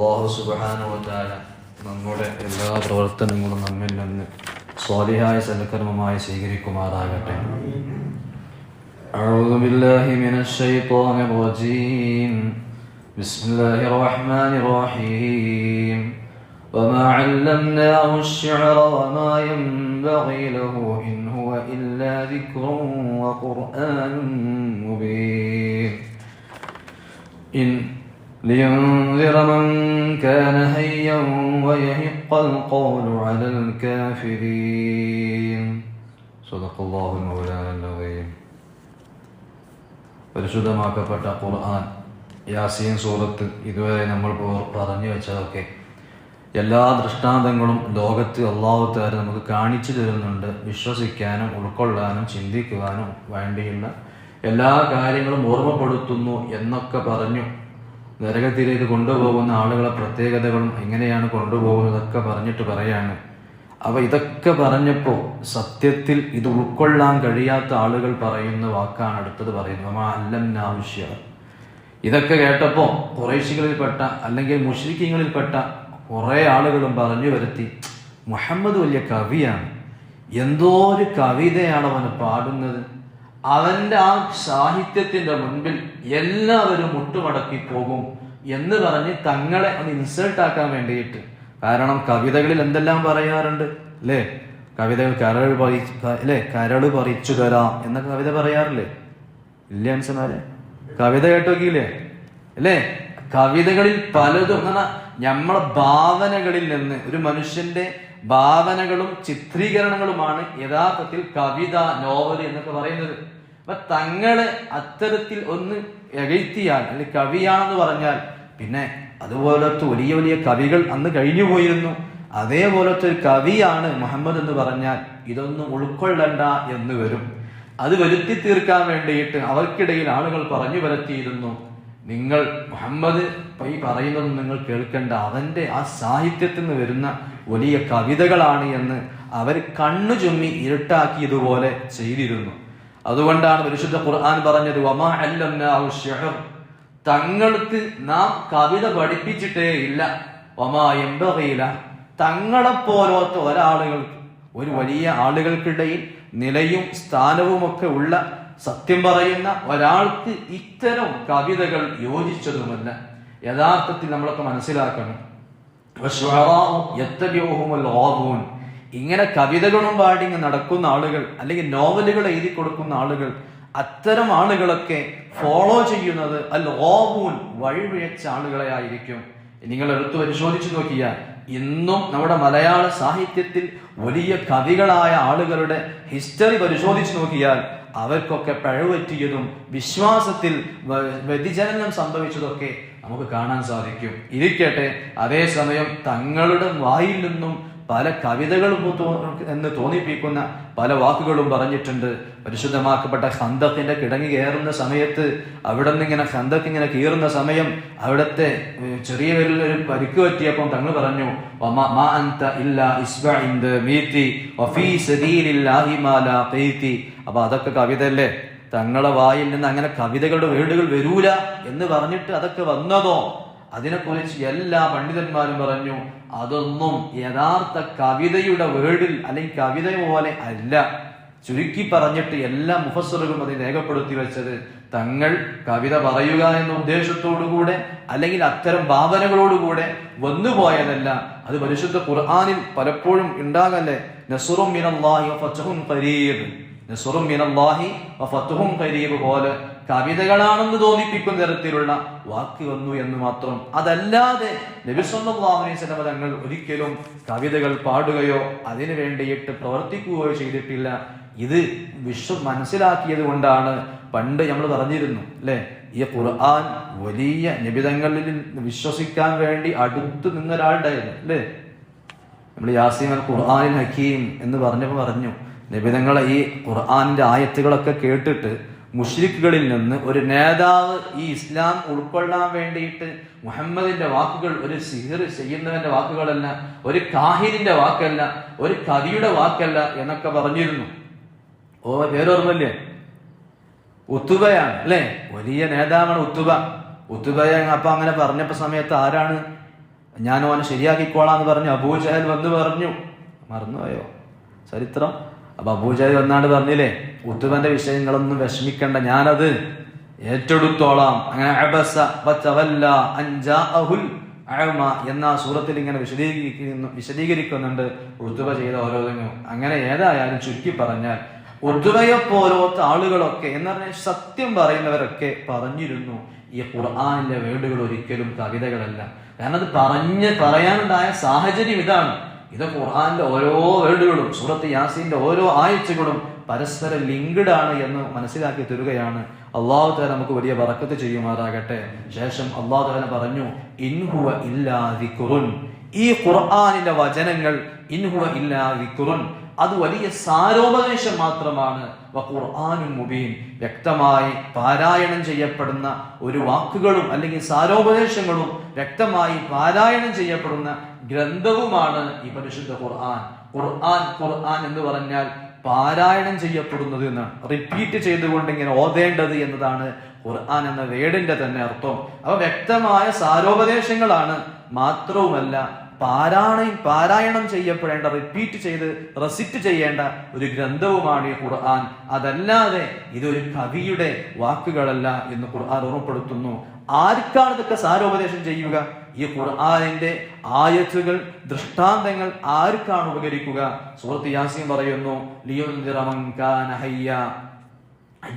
അള്ളാഹു സുബാനുവത്താല നമ്മുടെ എല്ലാ പ്രവർത്തനങ്ങളും നമ്മിൽ നിന്ന് സ്വാലിഹായ സൽക്കർമ്മമായി സ്വീകരിക്കുമാറാകട്ടെ أعوذ بالله من الشيطان الرجيم بسم الله الرحمن الرحيم وما علمناه الشعر وما ينبغي له إن هو إلا ذكر وقرآن مبين إن لينذر من كان هيا ويهق القول على الكافرين صدق الله المولانا العظيم പരിശുദ്ധമാക്കപ്പെട്ട ഖുർആൻ യാസീൻ സൂറത്ത് ഇതുവരെ നമ്മൾ പോ- പറഞ്ഞു വെച്ചതൊക്കെ എല്ലാ ദൃഷ്ടാന്തങ്ങളും ലോകത്ത് അള്ളാഹുത്താര് നമുക്ക് കാണിച്ചു തരുന്നുണ്ട് വിശ്വസിക്കാനും ഉൾക്കൊള്ളാനും ചിന്തിക്കുവാനും വേണ്ടിയുള്ള എല്ലാ കാര്യങ്ങളും ഓർമ്മപ്പെടുത്തുന്നു എന്നൊക്കെ പറഞ്ഞു നരകത്തിലേക്ക് കൊണ്ടുപോകുന്ന ആളുകളെ പ്രത്യേകതകളും എങ്ങനെയാണ് കൊണ്ടുപോകുന്നതൊക്കെ പറഞ്ഞിട്ട് പറയാണ്. അവ ഇതൊക്കെ പറഞ്ഞപ്പോൾ സത്യത്തിൽ ഇത് ഉൾക്കൊള്ളാൻ കഴിയാത്ത ആളുകൾ പറയുന്ന വാക്കാണ് അടുത്തത് പറയുന്നത്. അല്ലം ആവശ്യം ഇതൊക്കെ കേട്ടപ്പോൾ കുറേശികളിൽപ്പെട്ട അല്ലെങ്കിൽ മുഷ്രിഖ്യങ്ങളിൽപ്പെട്ട കുറേ ആളുകളും പറഞ്ഞു വരുത്തി മുഹമ്മദ് വലിയ കവിയാണ്. എന്തോ ഒരു കവിതയാണ് അവന് പാടുന്നത്. അവന്റെ ആ സാഹിത്യത്തിന്റെ മുൻപിൽ എല്ലാവരും മുട്ടുമടക്കി പോകും എന്ന് പറഞ്ഞ് തങ്ങളെ ഒന്ന് ഇൻസൾട്ട് ആക്കാൻ വേണ്ടിയിട്ട്. കാരണം കവിതകളിൽ എന്തെല്ലാം പറയാറുണ്ട് അല്ലേ? കവിതകൾ കരൾ പറി അല്ലേ? കരൾ പറിച്ചു തരാം എന്നൊക്കെ കവിത പറയാറില്ലേ? ഇല്ല മനുഷ്യന്മാരെ കവിത കേട്ടോക്കിയില്ലേ? അല്ലേ? കവിതകളിൽ പലതും എന്നാ നമ്മളെ ഭാവനകളിൽ നിന്ന് ഒരു മനുഷ്യന്റെ ഭാവനകളും ചിത്രീകരണങ്ങളുമാണ് യഥാർത്ഥത്തിൽ കവിത നോവൽ എന്നൊക്കെ പറയുന്നത്. അപ്പൊ തങ്ങൾ അത്തരത്തിൽ ഒന്ന് എഴുത്തിയാൽ അല്ലെങ്കിൽ കവിയാണെന്ന് പറഞ്ഞാൽ പിന്നെ അതുപോലത്തെ വലിയ വലിയ കവികൾ അന്ന് കഴിഞ്ഞു പോയിരുന്നു. അതേപോലത്തെ ഒരു കവിയാണ് മുഹമ്മദ് എന്ന് പറഞ്ഞാൽ ഇതൊന്നും ഉൾക്കൊള്ളണ്ട എന്ന് വരും. അത് വരുത്തി തീർക്കാൻ വേണ്ടിയിട്ട് അവർക്കിടയിൽ ആളുകൾ പറഞ്ഞു വരുത്തിയിരുന്നു നിങ്ങൾ മുഹമ്മദ് ഈ പറയുന്നത് നിങ്ങൾ കേൾക്കേണ്ട. അവന്റെ ആ സാഹിത്യത്തിൽ നിന്ന് വരുന്ന വലിയ കവിതകളാണ് എന്ന് അവർ കണ്ണു ചുമ്മി ഇരുട്ടാക്കിയതുപോലെ ചെയ്തിരുന്നു. അതുകൊണ്ടാണ് പരിശുദ്ധ ഖുർആൻ പറഞ്ഞത് വമാ തങ്ങൾക്ക് നാം കവിത പഠിപ്പിച്ചിട്ടേ ഇല്ല. ഒമാ തങ്ങളെ തങ്ങളെപ്പോലത്തെ ഒരാളുകൾക്ക് ഒരു വലിയ ആളുകൾക്കിടയിൽ നിലയും സ്ഥാനവുമൊക്കെ ഉള്ള സത്യം പറയുന്ന ഒരാൾക്ക് ഇത്തരം കവിതകൾ യോജിച്ചതുമല്ല. യഥാർത്ഥത്തിൽ നമ്മളൊക്കെ മനസ്സിലാക്കണം. ഇങ്ങനെ കവിതകളും പാടി നടക്കുന്ന ആളുകൾ അല്ലെങ്കിൽ നോവലുകൾ എഴുതി കൊടുക്കുന്ന ആളുകൾ അത്തരം ആളുകളൊക്കെ ഫോളോ ചെയ്യുന്നത് അൽ ഓവൂൻ വഴിപിഴച്ച ആളുകളെ ആയിരിക്കും നിങ്ങൾ എടുത്തു പരിശോധിച്ചു നോക്കിയാൽ ഇന്നും നമ്മുടെ മലയാള സാഹിത്യത്തിൽ വലിയ കവികളായ ആളുകളുടെ ഹിസ്റ്ററി പരിശോധിച്ചു നോക്കിയാൽ അവർക്കൊക്കെ പഴവറ്റിയതും വിശ്വാസത്തിൽ വ്യതിചലനം സംഭവിച്ചതൊക്കെ നമുക്ക് കാണാൻ സാധിക്കും. ഇരിക്കട്ടെ അതേസമയം തങ്ങളുടെ വായിൽ നിന്നും പല കവിതകളും എന്ന് തോന്നിപ്പിക്കുന്ന പല വാക്കുകളും പറഞ്ഞിട്ടുണ്ട്. പരിശുദ്ധമാക്കപ്പെട്ട ഹന്തത്തിന്റെ കിടങ്ങി കയറുന്ന സമയത്ത് അവിടെ നിന്ന് ഇങ്ങനെ ഹന്തക്ക് ഇങ്ങനെ കീറുന്ന സമയം അവിടുത്തെ ചെറിയ പേരിൽ ഒരു പരിക്ക് പറ്റിയപ്പം തങ്ങൾ പറഞ്ഞു അപ്പൊ അതൊക്കെ കവിതയല്ലേ? തങ്ങളെ വായിൽ നിന്ന് അങ്ങനെ കവിതകളുടെ വേടുകൾ വരൂല എന്ന് പറഞ്ഞിട്ട് അതൊക്കെ വന്നതോ? അതിനെക്കുറിച്ച് എല്ലാ പണ്ഡിതന്മാരും പറഞ്ഞു അതൊന്നും യഥാർത്ഥ കവിതയുടെ വേർഡിൽ അല്ലെങ്കിൽ കവിത പോലെ അല്ല. ചുരുക്കി പറഞ്ഞിട്ട് എല്ലാ മുഫസറുകളും അത് രേഖപ്പെടുത്തി വെച്ചത് തങ്ങൾ കവിത പറയുക എന്ന ഉദ്ദേശത്തോടുകൂടെ അല്ലെങ്കിൽ അത്തരം ഭാവനകളോടുകൂടെ വന്നുപോയതല്ല അത് പരിശുദ്ധ ഖുർആാനിൽ പലപ്പോഴും ഉണ്ടാകല്ലേ? നസുറും മിനല്ലാഹി വഫത്ഹുൻ ഖരീബ്. നസുറും മിനല്ലാഹി വഫത്ഹുൻ ഖരീബ് പോലെ കവിതകളാണെന്ന് തോന്നിപ്പിക്കുന്ന തരത്തിലുള്ള വാക്ക് വന്നു എന്ന് മാത്രം അതല്ലാതെ നബി സല്ലല്ലാഹു അലൈഹി തങ്ങൾ ഒരിക്കലും കവിതകൾ പാടുകയോ അതിനു വേണ്ടിയിട്ട് പ്രവർത്തിക്കുകയോ ചെയ്തിട്ടില്ല. ഇത് വിശ്വ മനസ്സിലാക്കിയത് കൊണ്ടാണ് പണ്ട് നമ്മൾ പറഞ്ഞിരുന്നു അല്ലെ? ഈ ഖുർആൻ വലിയ നിബിതങ്ങളിൽ വിശ്വസിക്കാൻ വേണ്ടി അടുത്ത് നിന്ന ഒരാളുണ്ടായിരുന്നു അല്ലേ? നമ്മൾ യാസീൻ ഖുർആാനിൽ ഹക്കീം എന്ന് പറഞ്ഞപ്പോൾ പറഞ്ഞു നിബിതങ്ങളെ ഈ ഖുർആാനിന്റെ ആയത്തുകളൊക്കെ കേട്ടിട്ട് മുഷ്രിഖുകളിൽ നിന്ന് ഒരു നേതാവ് ഈ ഇസ്ലാം ഉൾക്കൊള്ളാൻ വേണ്ടിയിട്ട് മുഹമ്മദിന്റെ വാക്കുകൾ ഒരു സിഹിർ ചെയ്യുന്നവന്റെ വാക്കുകളല്ല ഒരു കാഹിരിന്റെ വാക്കല്ല ഒരു കവിയുടെ വാക്കല്ല എന്നൊക്കെ പറഞ്ഞിരുന്നു. ഓ പേരോർമ്മല്ലേ ഉത്തുബയാണ് അല്ലേ? വലിയ നേതാവാണ് ഉത്തുബ. ഉത്തുബയെ അപ്പൊ അങ്ങനെ പറഞ്ഞപ്പോ സമയത്ത് ആരാണ്? ഞാൻ ഓനെ ശരിയാക്കിക്കോളാന്ന് പറഞ്ഞു അബൂജഹൽ വന്ന് പറഞ്ഞു. മറന്നുപോയോ? ചരിത്രം? അപ്പൊ അബൂജഹൽ വന്നാണ്ട് പറഞ്ഞില്ലേ ഉത്തുബന്റെ വിഷയങ്ങളൊന്നും വിഷമിക്കണ്ട ഞാനത് ഏറ്റെടുത്തോളാം. അങ്ങനെ അബസ അഅമ എന്ന സൂറത്തിൽ ഇങ്ങനെ വിശദീകരിക്കുന്നു വിശദീകരിക്കുന്നുണ്ട് ഉത്തുബ ചെയ്ത ഓരോന്നിനും. അങ്ങനെ ഏതായാലും ചുരുക്കി പറഞ്ഞാൽ ഉത്തുബയെ പോലോത്ത ആളുകളൊക്കെ എന്ന് പറഞ്ഞാൽ സത്യം പറയുന്നവരൊക്കെ പറഞ്ഞിരുന്നു ഈ ഖുർആാനിലെ വേർഡുകൾ ഒരിക്കലും കവിതകളല്ല. കാരണം അത് പറഞ്ഞ് പറയാനുണ്ടായ സാഹചര്യം ഇതാണ്. ഇത് ഖുർആാന്റെ ഓരോ വേർഡുകളും സൂറത്ത് യാസീന്റെ ഓരോ ആഴ്ചകളും പരസ്പര ലിങ്ക്ഡ് ആണ് എന്ന് മനസ്സിലാക്കി തരുകയാണ്. അള്ളാഹു താല നമുക്ക് വലിയ വറക്കത്ത് ചെയ്യുമാറാകട്ടെ. ശേഷം അള്ളാഹു താല പറഞ്ഞു ഇൻഹുവ ഇല്ലാതി ദിക്റുൻ. ഈ ഖുർആാനിന്റെ വചനങ്ങൾ ഇൻഹുവ ഇല്ലാ അത് വലിയ സാരോപദേശം മാത്രമാണ്. ഖുർആാനും മുബീൻ. വ്യക്തമായി പാരായണം ചെയ്യപ്പെടുന്ന ഒരു വാക്കുകളും അല്ലെങ്കിൽ സാരോപദേശങ്ങളും വ്യക്തമായി പാരായണം ചെയ്യപ്പെടുന്ന ഗ്രന്ഥവുമാണ് ഈ പരിശുദ്ധ ഖുർആൻ. ഖുർആൻ ഖുർആൻ എന്ന് പറഞ്ഞാൽ പാരായണം ചെയ്യപ്പെടുന്നത് എന്നാണ് റിപ്പീറ്റ് ചെയ്തുകൊണ്ട് ഇങ്ങനെ ഓതേണ്ടത് എന്നതാണ് ഖുർആൻ എന്ന വേടിന്റെ തന്നെ അർത്ഥം. അവ വ്യക്തമായ സാരോപദേശങ്ങളാണ്. മാത്രവുമല്ല പാരായണം പാരായണം ചെയ്യപ്പെടേണ്ട റിപ്പീറ്റ് ചെയ്ത് റെസിറ്റ് ചെയ്യേണ്ട ഒരു ഗ്രന്ഥവുമാണ് ഈ ഖുർആൻ. അതല്ലാതെ ഇതൊരു കവിയുടെ വാക്കുകളല്ല എന്ന് ഖുർആൻ ഓർമ്മപ്പെടുത്തുന്നു. ആർക്കാണ് ഇതൊക്കെ സാരോപദേശം ചെയ്യുക? ഈ ഖുർആാനിന്റെ ആയത്തുകൾ ദൃഷ്ടാന്തങ്ങൾ ആർക്കാണ് ഉപകരിക്കുക? സുഹൃത്ത് യാസീൻ പറയുന്നു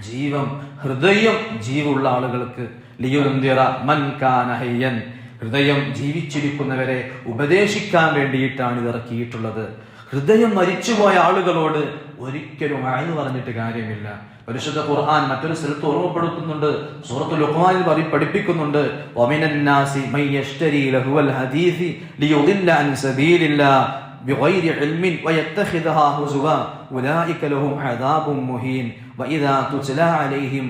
ജീവം ഹൃദയം ജീവുള്ള ആളുകൾക്ക് ലിയുൻദിറ മൻ ഹൃദയം ജീവിച്ചിരിക്കുന്നവരെ ഉപദേശിക്കാൻ വേണ്ടിയിട്ടാണ് ഇത് ഇറക്കിയിട്ടുള്ളത്. ഹൃദയം മരിച്ചുപോയ ആളുകളോട് ഒരിക്കലും അഴഞ്ഞു പറഞ്ഞിട്ട് കാര്യമില്ല. പരിശുദ്ധ ഖുർആൻ മറ്റൊരു സ്ഥലത്ത് ഓർമ്മപ്പെടുത്തുന്നുണ്ട് സൂറത്തുൽ ലുഖ്മാനിൽ പരി- പഠിപ്പിക്കുന്നുണ്ട് വമിനൻ നാസി മൻ യശ്തരി ലഹുവൽ ഹദീസി ലിയുദില്ല അൻ സബീലില്ലാ بغير علم ويتخذها هزوا أولئك لهم عذاب مهين وإذا تتلى عليهم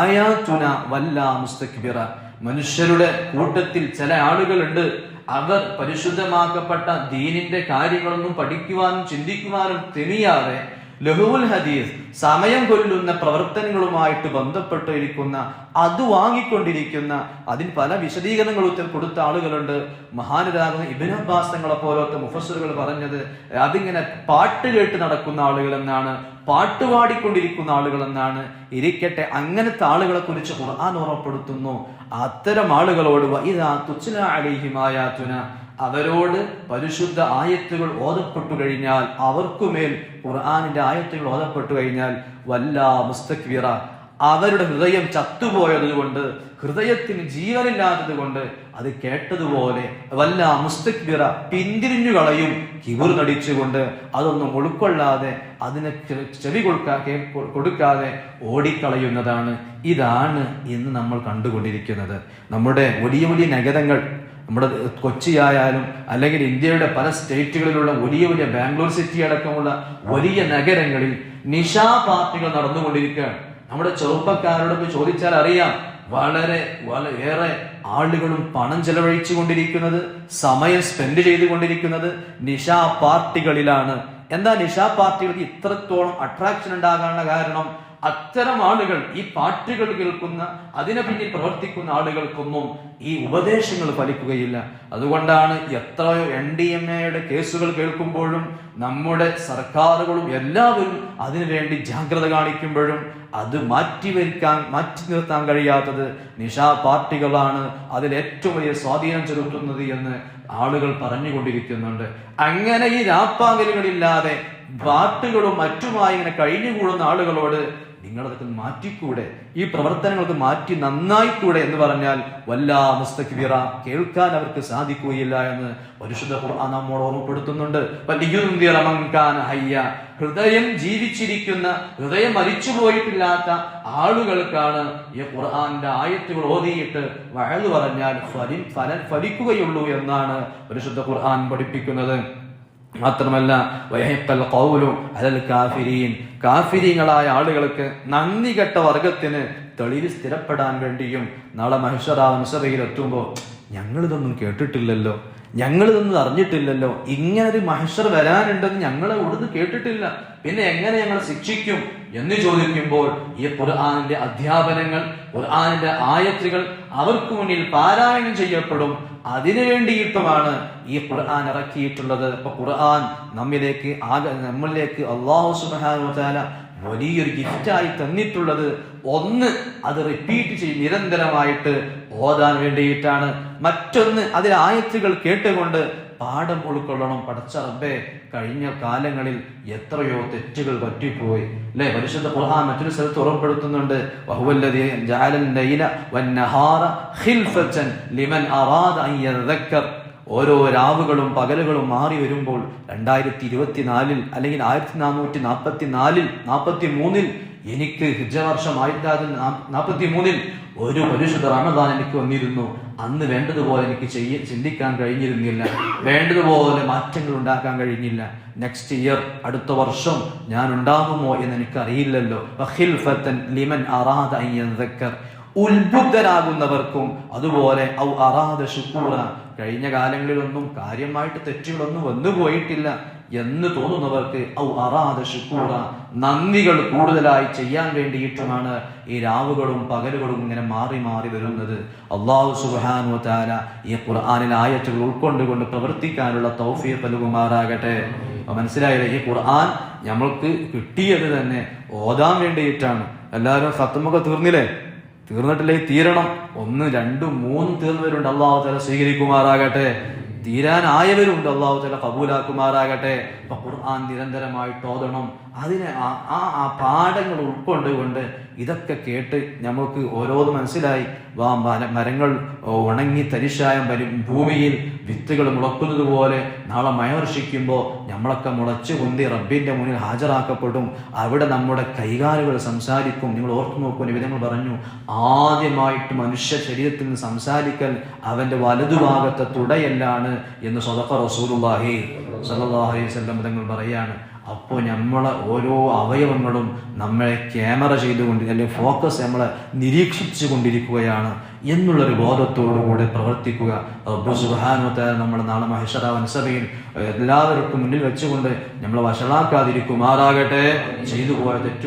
آياتنا ولا مستكبرا മനുഷ്യരുടെ കൂട്ടത്തിൽ ചില ആളുകളുണ്ട് അവർ പരിശുദ്ധമാക്കപ്പെട്ട ദീനിന്റെ കാര്യങ്ങളൊന്നും പഠിക്കുവാനും ചിന്തിക്കുവാനും തെളിയാതെ ലഹുവുൽ ഹദീസ് സമയം കൊല്ലുന്ന പ്രവർത്തനങ്ങളുമായിട്ട് ബന്ധപ്പെട്ടിരിക്കുന്ന അത് വാങ്ങിക്കൊണ്ടിരിക്കുന്ന അതിന് പല വിശദീകരണങ്ങൾ കൊടുത്ത ആളുകളുണ്ട്. മഹാനരാകുന്ന തങ്ങളെ പോലത്തെ മുഫസറുകൾ പറഞ്ഞത് അതിങ്ങനെ പാട്ട് കേട്ട് നടക്കുന്ന ആളുകളെന്നാണ് പാട്ട് പാടിക്കൊണ്ടിരിക്കുന്ന ആളുകൾ എന്നാണ് ഇരിക്കട്ടെ അങ്ങനത്തെ ആളുകളെ കുറിച്ച് ഖുർആൻ ഓർമ്മപ്പെടുത്തുന്നു. അത്തരം ആളുകളോട് വഇദാ തുച്ഛന അലൈഹിമായാതുന അവരോട് പരിശുദ്ധ ആയത്തുകൾ ഓതപ്പെട്ടു കഴിഞ്ഞാൽ അവർക്കുമേൽ ഖുർആാനിന്റെ ആയത്തുകൾ ഓതപ്പെട്ടു കഴിഞ്ഞാൽ വല്ല മുസ്തക്വിറ അവരുടെ ഹൃദയം ചത്തുപോയതുകൊണ്ട് ഹൃദയത്തിന് ജീവനില്ലാത്തത് കൊണ്ട് അത് കേട്ടതുപോലെ വല്ല മുസ്തക്ബിറ പിന്തിരിഞ്ഞു കളയും കിബുർ നടിച്ചുകൊണ്ട്. അതൊന്നും ഉൾക്കൊള്ളാതെ അതിനെ ചെവി കൊടുക്കാ കൊടുക്കാതെ ഓടിക്കളയുന്നതാണ്. ഇതാണ് ഇന്ന് നമ്മൾ കണ്ടുകൊണ്ടിരിക്കുന്നത്. നമ്മുടെ വലിയ വലിയ നഗരങ്ങൾ നമ്മുടെ കൊച്ചിയായാലും അല്ലെങ്കിൽ ഇന്ത്യയുടെ പല സ്റ്റേറ്റുകളിലുള്ള വലിയ വലിയ ബാംഗ്ലൂർ സിറ്റി അടക്കമുള്ള വലിയ നഗരങ്ങളിൽ നിശാ പാർട്ടികൾ നടന്നുകൊണ്ടിരിക്കുകയാണ്. നമ്മുടെ ചെറുപ്പക്കാരോട് ചോദിച്ചാൽ അറിയാം വളരെ വളരെയേറെ ആളുകളും പണം ചെലവഴിച്ചു കൊണ്ടിരിക്കുന്നത് സമയം സ്പെൻഡ് ചെയ്തുകൊണ്ടിരിക്കുന്നത് നിശാ പാർട്ടികളിലാണ്. എന്താ നിശാ പാർട്ടികൾക്ക് ഇത്രത്തോളം അട്രാക്ഷൻ ഉണ്ടാകാനുള്ള കാരണം? അത്തരം ആളുകൾ ഈ പാട്ടുകൾ കേൾക്കുന്ന അതിനെ പിന്നിൽ പ്രവർത്തിക്കുന്ന ആളുകൾക്കൊന്നും ഈ ഉപദേശങ്ങൾ ഫലിക്കുകയില്ല. അതുകൊണ്ടാണ് എത്രയോ എൻ ഡി എം എയുടെ കേസുകൾ കേൾക്കുമ്പോഴും നമ്മുടെ സർക്കാരുകളും എല്ലാവരും അതിനുവേണ്ടി ജാഗ്രത കാണിക്കുമ്പോഴും അത് മാറ്റിവരിക്കാൻ മാറ്റി നിർത്താൻ കഴിയാത്തത് നിഷാ പാർട്ടികളാണ് അതിൽ ഏറ്റവും വലിയ സ്വാധീനം ചെലുത്തുന്നത് എന്ന് ആളുകൾ പറഞ്ഞുകൊണ്ടിരിക്കുന്നുണ്ട്. അങ്ങനെ ഈ രാപ്പാകലുകളില്ലാതെ പാട്ടുകളും മറ്റുമായി ഇങ്ങനെ കഴിഞ്ഞുകൂടുന്ന ആളുകളോട് നിങ്ങളതൊക്കെ മാറ്റിക്കൂടെ? ഈ പ്രവർത്തനങ്ങൾക്ക് മാറ്റി നന്നായിക്കൂടെ എന്ന് പറഞ്ഞാൽ വല്ലാ മുസ്തക്ബീറ കേൾക്കാൻ അവർക്ക് സാധിക്കുകയില്ല എന്ന് പരിശുദ്ധ ഖുർആൻ നമ്മോട് ഓർമ്മപ്പെടുത്തുന്നുണ്ട്. ഹൃദയം ജീവിച്ചിരിക്കുന്ന ഹൃദയം മരിച്ചു പോയിട്ടില്ലാത്ത ആളുകൾക്കാണ് ഈ ഖുർആന്റെ ആയത്തുകൾ ഓതിയിട്ട് വഴൽ പറഞ്ഞാൽ ഫലി ഫലൻ ഫലിക്കുകയുള്ളൂ എന്നാണ് പരിശുദ്ധ ഖുർആൻ പഠിപ്പിക്കുന്നത്. മാത്രമല്ല കാഫിരീങ്ങളായ ആളുകൾക്ക് നന്ദി കെട്ട വർഗത്തിന് തെളിവ് സ്ഥിരപ്പെടാൻ വേണ്ടിയും നാളെ മഹിഷറാവൻസഭയിൽ എത്തുമ്പോൾ ഞങ്ങളിതൊന്നും കേട്ടിട്ടില്ലല്ലോ ഞങ്ങളിതൊന്നും അറിഞ്ഞിട്ടില്ലല്ലോ ഇങ്ങനെ ഒരു മഹിഷർ വരാനുണ്ടെന്ന് ഞങ്ങൾ ഇവിടുന്ന് കേട്ടിട്ടില്ല. പിന്നെ എങ്ങനെ ഞങ്ങൾ ശിക്ഷിക്കും എന്ന് ചോദിക്കുമ്പോൾ ഈ ഖുർആാനിന്റെ അധ്യാപനങ്ങൾ ഖുർആാനിന്റെ ആയത്തുകൾ അവർക്ക് മുന്നിൽ പാരായണം ചെയ്യപ്പെടും. അതിനു വേണ്ടിയിട്ടുമാണ് ഈ ഖുർആൻ ഇറക്കിയിട്ടുള്ളത്. അപ്പൊ ഖുർആൻ നമ്മിലേക്ക് ആകെ നമ്മളിലേക്ക് അള്ളാഹു സുബ്ഹാനഹു താല വലിയൊരു ഗിഫ്റ്റായി തന്നിട്ടുള്ളത്. ഒന്ന് അത് റിപ്പീറ്റ് ചെയ്ത് നിരന്തരമായിട്ട് ഓതാൻ വേണ്ടിയിട്ടാണ്. മറ്റൊന്ന് അതിലെ ആയത്തുകൾ കേട്ടുകൊണ്ട് പാഠം ഉൾക്കൊള്ളണം. പടച്ച റബ്ബേ കഴിഞ്ഞ കാലങ്ങളിൽ എത്രയോ തെറ്റുകൾ പറ്റിപ്പോയി. അല്ലെ പരിശുദ്ധ ഖുർആൻ മറ്റൊരു സ്ഥലത്ത് ഉറപ്പെടുത്തുന്നുണ്ട് ഓരോ രാവുകളും പകലുകളും മാറി വരുമ്പോൾ രണ്ടായിരത്തി ഇരുപത്തിനാലിൽ അല്ലെങ്കിൽ ആയിരത്തി നാനൂറ്റി നാൽപ്പത്തി നാലിൽ നാൽപ്പത്തി മൂന്നിൽ എനിക്ക് ഹിജവർഷം ആയിരത്തി നാൽപ്പത്തി മൂന്നിൽ ഒരു പരിശുദ്ധ റമദാൻ എനിക്ക് വന്നിരുന്നു. അന്ന് വേണ്ടതുപോലെ എനിക്ക് ചെയ്യ ചിന്തിക്കാൻ കഴിഞ്ഞിരുന്നില്ല. വേണ്ടതുപോലെ മാറ്റങ്ങൾ ഉണ്ടാക്കാൻ കഴിഞ്ഞില്ല. നെക്സ്റ്റ് ഇയർ അടുത്ത വർഷം ഞാൻ ഉണ്ടാകുമോ എന്ന് എനിക്കറിയില്ലല്ലോ. ലിമൻ അറാദ് ഉത്ബുദ്ധരാകുന്നവർക്കും അതുപോലെ ഔ അറാദ ശുക്കൂറ കഴിഞ്ഞ കാലങ്ങളിലൊന്നും കാര്യമായിട്ട് തെറ്റുകളൊന്നും വന്നു പോയിട്ടില്ല എന്ന് തോന്നുന്നവർക്ക് ഔ അറാദ ശുക്കൂറ നന്ദികൾ കൂടുതലായി ചെയ്യാൻ വേണ്ടിയിട്ടുമാണ് ഈ രാവുകളും പകലുകളും ഇങ്ങനെ മാറി മാറി വരുന്നത്. അള്ളാഹു സുബാനു താര ഈ ഖുർആാനിൽ ആയത്തുകൾ ഉൾക്കൊണ്ടുകൊണ്ട് പ്രവർത്തിക്കാനുള്ള തൗഫീഖ് പലുകുമാറാകട്ടെ മനസ്സിലായില്ലേ? ഈ ഖുർആൻ നമ്മൾക്ക് കിട്ടിയത് തന്നെ ഓതാൻ വേണ്ടിയിട്ടാണ്. എല്ലാവരും സത്തുമൊക്കെ തീർന്നില്ലേ? തീർന്നിട്ടില്ലേ? തീരണം. ഒന്ന് രണ്ടും മൂന്നും തീർന്നവരുണ്ട്. അള്ളാഹു തല സ്വീകരിക്കുമാറാകട്ടെ. തീരാനായവരുണ്ട്. അള്ളാഹു ചില കബൂലാക്കുമാറാകട്ടെ. അപ്പൊ ഖുർആൻ നിരന്തരമായിട്ട് ഓതണം അതിനെ ആ ആ- പാഠങ്ങൾ ഉൾക്കൊണ്ടുകൊണ്ട് ഇതൊക്കെ കേട്ട് നമുക്ക് ഓരോന്ന് മനസ്സിലായി. വാ മരങ്ങൾ ഉണങ്ങി തരിശായ വരും ഭൂമിയിൽ വിത്തുകൾ മുളക്കുന്നത് പോലെ നാളെ മയർഷിക്കുമ്പോൾ നമ്മളൊക്കെ മുളച്ചു കുന്തി റബ്ബിന്റെ മുന്നിൽ ഹാജരാക്കപ്പെടും. അവിടെ നമ്മുടെ കൈകാലുകൾ സംസാരിക്കും. നിങ്ങൾ ഓർത്തു നോക്കൂ നിവിധങ്ങൾ പറഞ്ഞു ആദ്യമായിട്ട് മനുഷ്യ ശരീരത്തിൽ നിന്ന് സംസാരിക്കൽ അവന്റെ വലതുഭാഗത്തെ തുടയല്ലാണ് എന്ന് സ്വതഫ റസൂലുള്ളാഹി സലഹ് അലൈഹി വസല്ലം തങ്ങൾ അപ്പോൾ നമ്മളെ ഓരോ അവയവങ്ങളും നമ്മളെ ക്യാമറ ചെയ്തുകൊണ്ട് അല്ലെങ്കിൽ ഫോക്കസ് നമ്മളെ നിരീക്ഷിച്ചു കൊണ്ടിരിക്കുകയാണ് എന്നുള്ളൊരു ബോധത്തോടുകൂടെ പ്രവർത്തിക്കുക. തആല നമ്മളെ നാളെ മഹേശ്വരാവൻ വൻസഭയിൽ എല്ലാവർക്കും മുന്നിൽ വെച്ചുകൊണ്ട് നമ്മളെ വഷളാക്കാതിരിക്കുമാറാകട്ടെ. ചെയ്തു പോയ തെറ്റു